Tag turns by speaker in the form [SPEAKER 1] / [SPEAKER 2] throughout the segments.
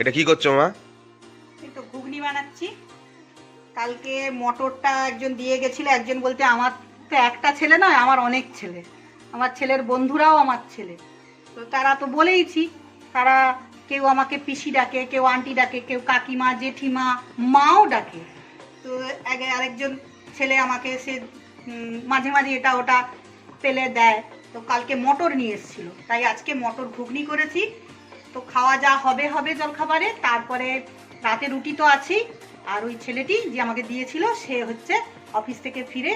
[SPEAKER 1] এটা কি করছ মা?
[SPEAKER 2] তো ঘুগনি বানাচ্ছি। কালকে মটরটা একজন দিয়ে গেছিল, একজন বলতে আমার তো একটা ছেলে নয়, আমার অনেক ছেলে। আমার ছেলের বন্ধুরাও আমার ছেলে। তো তারা তো বলেইছি, তারা কেউ আমাকে পিসি ডাকে, কেউ আন্টি ডাকে, কেউ কাকিমা, জেঠিমা, মাও ডাকে। তো আগে আরেকজন ছেলে আমাকে সে মাঝে মাঝে এটা ওটা পেলে দেয়। তো কালকে মটর নিয়ে এসেছিল। তাই আজকে মটর ঘুগনি করেছি। তো খাওয়া যা হবে হবে জলখাবারে। তারপরে রাতে রুটি তো আছেই। আর ওই ছেলেটি যে আমাকে দিয়েছিল, সে হচ্ছে অফিস থেকে ফিরে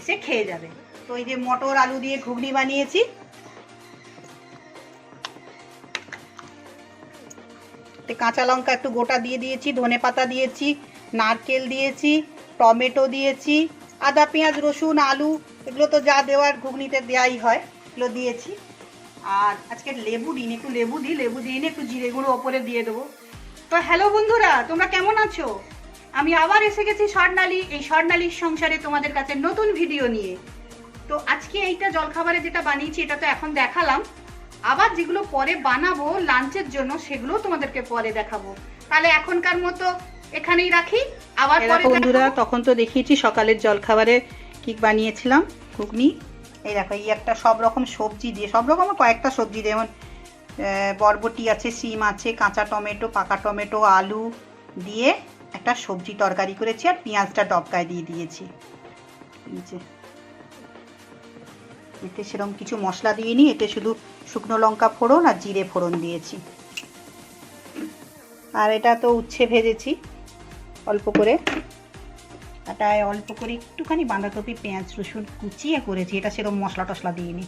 [SPEAKER 2] এসে খেয়ে যাবে। তো এই যে মটর, আলু দিয়ে ঘুগনি বানিয়েছি। কাঁচা লঙ্কা একটু গোটা দিয়ে দিয়েছি, ধনে পাতা দিয়েছি, নারকেল দিয়েছি, টমেটো দিয়েছি, আদা, পেঁয়াজ, রসুন, আলু, এগুলো তো যা দেওয়ার ঘুগনিতে দেওয়াই হয়, এগুলো দিয়েছি। আর আজকে লেবু দিন একটু লেবু দিই লেবু দিয়ে একটু জিরে গুঁড়ো ওপরে দিয়ে দেবো। তো হ্যালো বন্ধুরা তোমরা কেমন আছো? আমি আবার এসে গেছি স্বর্ণালী এই স্বর্ণালীর সংসারে তোমাদের কাছে নতুন ভিডিও নিয়ে। তো আজকে এইটা জলখাবারে যেটা বানিয়েছি এটা তো এখন দেখালাম। আবার যেগুলো পরে বানাবো লাঞ্চের জন্য সেগুলো তোমাদেরকে পরে দেখাবো। তাহলে এখনকার মতো এখানেই রাখি আবার বন্ধুরা তখন তো দেখিয়েছি সকালের জলখাবারে কি বানিয়েছিলাম ঘুগনি। এই দেখো, এই একটা সব রকম সবজি দিয়ে, সব রকম কয়েকটা সবজি দিয়ে, যেমন বরবটি আছে সিম আছে, কাঁচা টমেটো, পাকা টমেটো, আলু দিয়ে একটা সবজি তরকারি করেছি আর পেঁয়াজটা ডবকায় দিয়ে দিয়েছি। এতে সেরকম কিছু মশলা দিইনি, এতে শুধু শুকনো লঙ্কা ফোড়ন আর জিরে ফোড়ন দিয়েছি। আর এটা তো উচ্ছে ভেজেছি, অল্প করে। এটায় অল্প করে একটুখানি বাঁধাকপি, পেঁয়াজ, রসুন কুচিয়ে করেছি। এটা সেরকম মশলা টশলা দিইনি।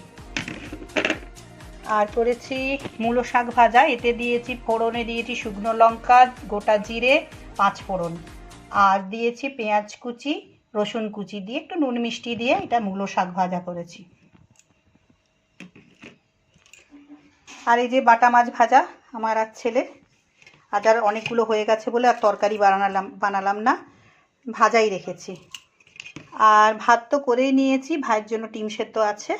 [SPEAKER 2] আর করেছি মূলো শাক ভাজা। এতে দিয়েছি ফোড়নে দিয়েছি শুকনো লঙ্কা, গোটা জিরে, পাঁচ ফোড়ন। আর দিয়েছি পেঁয়াজ কুচি, রসুন কুচি দিয়ে একটু নুন মিষ্টি দিয়ে এটা মূলো শাক ভাজা করেছি। আর এই যে বাটা মাছ ভাজা, আমার আর ছেলে আজ আর অনেকগুলো হয়ে গেছে বলে আর তরকারি বানালাম বানালাম না। ভাজাই রেখেছি। আর ভাত তো করেই নিয়েছি, ভাইয়ের জন্য ডিম সেদ্ধ আছে।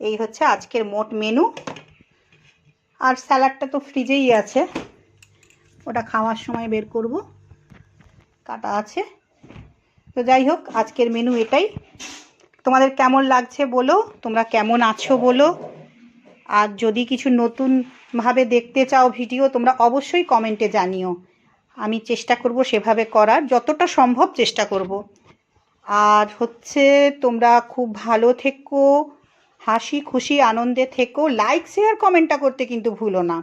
[SPEAKER 2] এই হচ্ছে আজকের মোট মেনু আর স্যালাডটা তো ফ্রিজেই আছে। ওটা খাওয়ার সময় বের করব। কাটা আছে। তো যাই হোক, আজকের মেনু এটাই। তোমাদের কেমন লাগছে বলো, তোমরা কেমন আছো বলো। আর যদি কিছু নতুনভাবে দেখতে চাও ভিডিও, তোমরা অবশ্যই কমেন্টে জানিও। আমি চেষ্টা করব সেভাবে করার, যতটা সম্ভব চেষ্টা করব। আর হচ্ছে তোমরা খুব ভালো থেকো, হাসি খুশি আনন্দে থেকো লাইক শেয়ার কমেন্টটা করতে কিন্তু ভুলো না।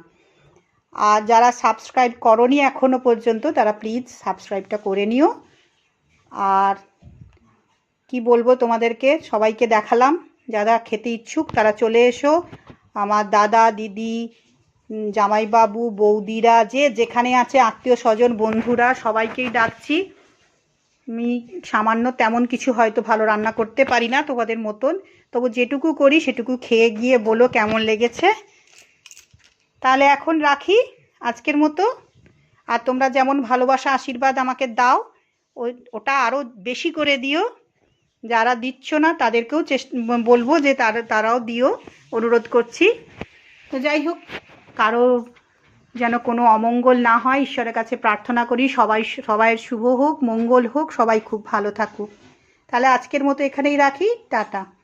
[SPEAKER 2] আর যারা সাবস্ক্রাইব করনি এখনও পর্যন্ত, তারা প্লিজ সাবস্ক্রাইবটা করে নিও। আর কি বলব তোমাদেরকে, সবাইকে দেখালাম, যারা খেতে ইচ্ছুক তারা চলে এসো। আমার দাদা, দিদি জামাইবাবু, বৌদিরা, যে যেখানে আছে আত্মীয় স্বজন, বন্ধুরা, সবাইকেই ডাকছি। আমি সামান্য তেমন কিছু হয়তো ভালো রান্না করতে পারি না তোমাদের মতন। তবু যেটুকু করি সেটুকু খেয়ে গিয়ে বলো কেমন লেগেছে। তাহলে এখন রাখি আজকের মতো। আর তোমরা যেমন ভালোবাসা, আশীর্বাদ আমাকে দাও ওটা আরও বেশি করে দিও। যারা দিচ্ছ না, তাদেরকেও চেষ্টা, বলব যে তারা, তারাও দিও। অনুরোধ করছি। তো যাই হোক কারও যেন কোনো অমঙ্গল না হয়, ঈশ্বরের কাছে প্রার্থনা করি, সবাই সবাইয়ের শুভ হোক, মঙ্গল হোক, সবাই খুব ভালো থাকুক। তাহলে আজকের মতো এখানেই রাখি, টাটা।